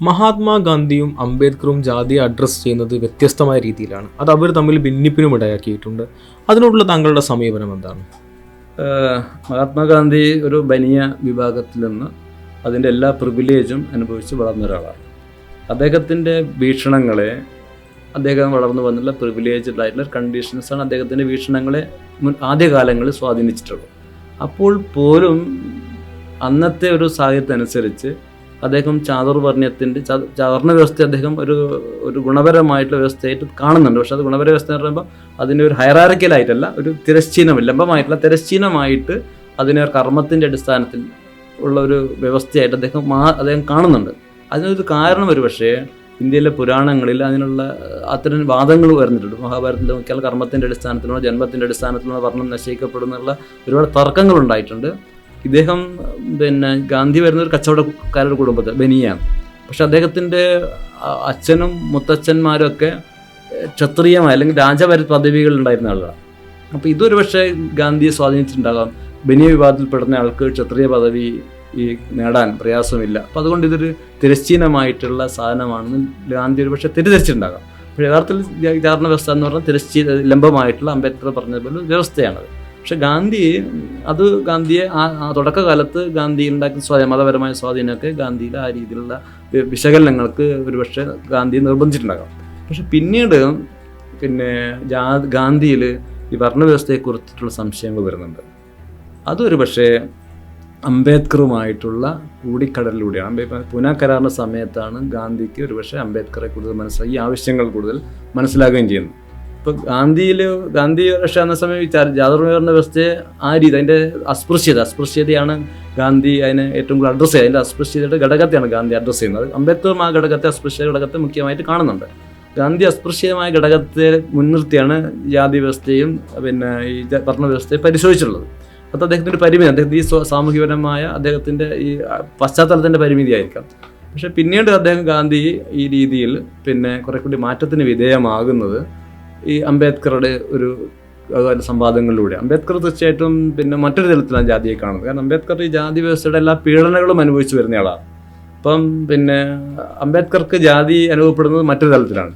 മഹാത്മാഗാന്ധിയും അംബേദ്കറും ജാതിയെ അഡ്രസ്സ് ചെയ്യുന്നത് വ്യത്യസ്തമായ രീതിയിലാണ്. അത് അവർ തമ്മിൽ ഭിന്നിപ്പിനും ഇടയാക്കിയിട്ടുണ്ട്. അതിനോടുള്ള താങ്കളുടെ സമീപനം എന്താണ്? മഹാത്മാഗാന്ധി ഒരു ബനിയ വിഭാഗത്തിൽ നിന്ന് അതിന്റെ എല്ലാ പ്രിവിലേജും അനുഭവിച്ച് വളർന്ന ഒരാളാണ്. അദ്ദേഹത്തിന്റെ വീക്ഷണങ്ങളെ അദ്ദേഹം വളർന്നു വന്നുള്ള പ്രിവിലേജ്ഡ് ആയിട്ടുള്ള കണ്ടീഷൻസാണ് അദ്ദേഹത്തിന്റെ വീക്ഷണങ്ങളെ മുൻ ആദ്യകാലങ്ങളിൽ സ്വാധീനിച്ചിട്ടുള്ളത്. അപ്പോൾ പോലും അന്നത്തെ ഒരു സാഹചര്യത്തിനനുസരിച്ച് അദ്ദേഹം ചാതുർവർണയത്തിന്റെ ചാതുർണ വ്യവസ്ഥയെ അദ്ദേഹം ഒരു ഒരു ഗുണപരമായിട്ടുള്ള വ്യവസ്ഥയായിട്ട് കാണുന്നുണ്ട്. പക്ഷെ അത് ഗുണപര വ്യവസ്ഥ എന്ന് പറയുമ്പോൾ അതിന്റെ ഒരു ഹൈറാർക്കലായിട്ടല്ല ഒരു തിരശ്ചീനം ലംബമായിട്ടുള്ള തിരശ്ചീനമായിട്ട് അതിനെ ഒരു കർമ്മത്തിന്റെ അടിസ്ഥാനത്തിൽ ഉള്ള ഒരു വ്യവസ്ഥയായിട്ട് അദ്ദേഹം മാ അദ്ദേഹം കാണുന്നുണ്ട്. അതിനൊരു കാരണം ഒരു പക്ഷേ ഇന്ത്യയിലെ പുരാണങ്ങളിൽ അതിനുള്ള അത്തരം വാദങ്ങൾ വരുന്നിട്ടുണ്ട് മഹാഭാരതത്തിൽ നോക്കിയാൽ കർമ്മത്തിന്റെ അടിസ്ഥാനത്തിലോ ജന്മത്തിന്റെ അടിസ്ഥാനത്തിലോ വർണം നശിക്കപ്പെടുന്നുള്ള ഒരുപാട് തർക്കങ്ങൾ ഉണ്ടായിട്ടുണ്ട്. ഇദ്ദേഹം പിന്നെ ഗാന്ധി വരുന്ന ഒരു കച്ചവടക്കാരുടെ കുടുംബത്തിൽ ബനിയാണ് പക്ഷെ അദ്ദേഹത്തിന്റെ അച്ഛനും മുത്തച്ഛന്മാരും ഒക്കെ ക്ഷത്രിയമായ അല്ലെങ്കിൽ രാജപര പദവികൾ ഉണ്ടായിരുന്ന അപ്പോൾ ഇതൊരു പക്ഷേ ഗാന്ധിയെ സ്വാധീനിച്ചിട്ടുണ്ടാകാം. ബനിയ വിവാദത്തിൽപ്പെടുന്ന ആൾക്ക് ക്ഷത്രിയ പദവി ഈ നേടാൻ പ്രയാസമില്ല. അപ്പോൾ അതുകൊണ്ട് ഇതൊരു തിരശ്ചീനമായിട്ടുള്ള സാധനമാണെന്ന് ഗാന്ധി ഒരു പക്ഷേ തെറ്റിദ്ധരിച്ചിട്ടുണ്ടാകാം. പക്ഷേ യഥാർത്ഥത്തിൽ വ്യവസ്ഥ എന്ന് പറഞ്ഞാൽ തിരശ്ചീന ലംബമായിട്ടുള്ള അംബേദ്കർ പറഞ്ഞതുപോലെ വ്യവസ്ഥയാണത്. പക്ഷെ ഗാന്ധി അത് ഗാന്ധിയെ ആ തുടക്കകാലത്ത് ഗാന്ധി ഉണ്ടാക്കുന്ന സ്വാധീന മതപരമായ സ്വാധീനമൊക്കെ ഗാന്ധിയിൽ ആ രീതിയിലുള്ള വിശകലനങ്ങൾക്ക് ഒരുപക്ഷെ ഗാന്ധി നിർബന്ധിച്ചിട്ടുണ്ടാകാം. പക്ഷെ പിന്നീട് പിന്നെ ജാ ഗാന്ധിയിൽ ഈ വർണവ്യവസ്ഥയെക്കുറിച്ചിട്ടുള്ള സംശയങ്ങൾ വരുന്നുണ്ട്. അതൊരു പക്ഷേ അംബേദ്കറുമായിട്ടുള്ള കൂടിക്കടലിലൂടെയാണ്. പൂന കരാറിന്റെ സമയത്താണ് ഗാന്ധിക്ക് ഒരുപക്ഷെ അംബേദ്കറെ കൂടുതൽ മനസ്സിലായി ഈ ആവശ്യങ്ങൾ കൂടുതൽ മനസ്സിലാക്കുകയും ചെയ്യുന്നത്. ഇപ്പോൾ ഗാന്ധിയിൽ ഗാന്ധി രക്ഷ എന്ന സമയം ഈ ജാ- വ്യവസ്ഥയെ ആ രീതി അതിന്റെ അസ്പൃശ്യത അസ്പൃശ്യതയാണ് ഗാന്ധി അതിനെ ഏറ്റവും കൂടുതൽ അഡ്രസ്സ് ചെയ്യുക അതിന്റെ അസ്പൃശ്യതയുടെ ഘടകത്തെയാണ് ഗാന്ധി അഡ്രസ്സ് ചെയ്യുന്നത്. അംബേദ്കർ ആ ഘടകത്തെ അസ്പൃശ്യ ഘടകത്തെ മുഖ്യമായിട്ട് കാണുന്നുണ്ട്. ഗാന്ധി അസ്പൃശ്യമായ ഘടകത്തെ മുൻനിർത്തിയാണ് ജാതി വ്യവസ്ഥയും പിന്നെ ഈ ഭരണ വ്യവസ്ഥയെ പരിശോധിച്ചിട്ടുള്ളത്. അത് അദ്ദേഹത്തിന്റെ ഒരു പരിമിതി അദ്ദേഹത്തിന് ഈ സാമൂഹികപരമായ അദ്ദേഹത്തിന്റെ ഈ പശ്ചാത്തലത്തിന്റെ പരിമിതിയായിരിക്കാം. പക്ഷെ പിന്നീട് അദ്ദേഹം ഗാന്ധി ഈ രീതിയിൽ പിന്നെ കുറെ കൂടി മാറ്റത്തിന് വിധേയമാകുന്നത് ഈ അംബേദ്കറുടെ ഒരു അതുപോലെ സംവാദങ്ങളിലൂടെ. അംബേദ്കർ തീർച്ചയായിട്ടും പിന്നെ മറ്റൊരു തലത്തിലാണ് ജാതിയെ കാണുന്നത്. കാരണം അംബേദ്കർ ഈ ജാതി വ്യവസ്ഥയുടെ എല്ലാ പീഡനങ്ങളും അനുഭവിച്ചു വരുന്നയാളാണ് അപ്പം പിന്നെ അംബേദ്കർക്ക് ജാതി അനുഭവപ്പെടുന്നത് മറ്റൊരു തലത്തിലാണ്.